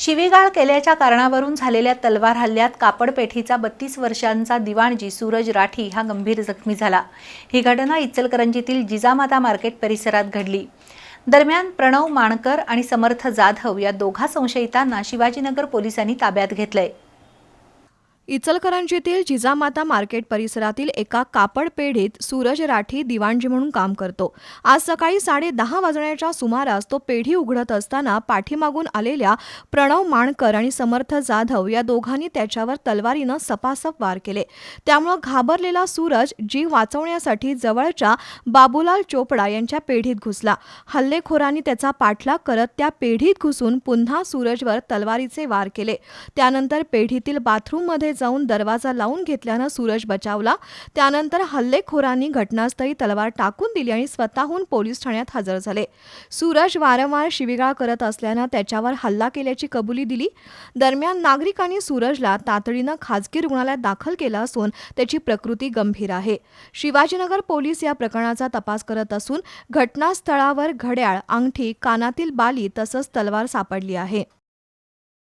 शिवीगाळ केल्याच्या कारणावरून झालेल्या तलवार हल्ल्यात कापडपेठीचा बत्तीस वर्षांचा दिवाणजी सूरज राठी हा गंभीर जखमी झाला. ही घटना इचलकरंजीतील जिजामाता मार्केट परिसरात घडली. दरम्यान प्रणव माणकर आणि समर्थ जाधव या दोघा संशयितांना शिवाजीनगर पोलिसांनी ताब्यात घेतलंय. इचलकरंजीतील जिजामाता मार्केट परिसरातील एका कापड पेढीत सूरज राठी दिवाणजी म्हणून काम करतो. आज सकाळी साडे दहा वाजण्याच्या सुमारास तो पेढी उघडत असताना पाठीमागून आलेल्या प्रणव माणकर आणि समर्थ जाधव या दोघांनी त्याच्यावर तलवारीनं सपासप वार केले. त्यामुळं घाबरलेला सूरज जीव वाचवण्यासाठी जवळच्या बाबूलाल चोपडा यांच्या पेढीत घुसला. हल्लेखोरांनी त्याचा पाठलाग करत त्या पेढीत घुसून पुन्हा सूरजवर तलवारीचे वार केले. त्यानंतर पेढीतील बाथरूममध्ये जाऊन दरवाजा लावून घेतल्यानं सूरज बचावला. त्यानंतर हल्लेखोरांनी घटनास्थळी तलवार टाकून दिली आणि स्वतःहून पोलीस ठाण्यात हजर झाले. सूरज वारंवार शिविगाळ करत असल्यानं त्याच्यावर हल्ला केल्याची कबुली दिली. दरम्यान नागरिकांनी सूरजला तातडीनं खाजगी रुग्णालयात दाखल केलं असून त्याची प्रकृती गंभीर आहे. शिवाजीनगर पोलीस या प्रकरणाचा तपास करत असून घटनास्थळावर घड्याळ अंगठी कानातील बाली तसंच तलवार सापडली आहे.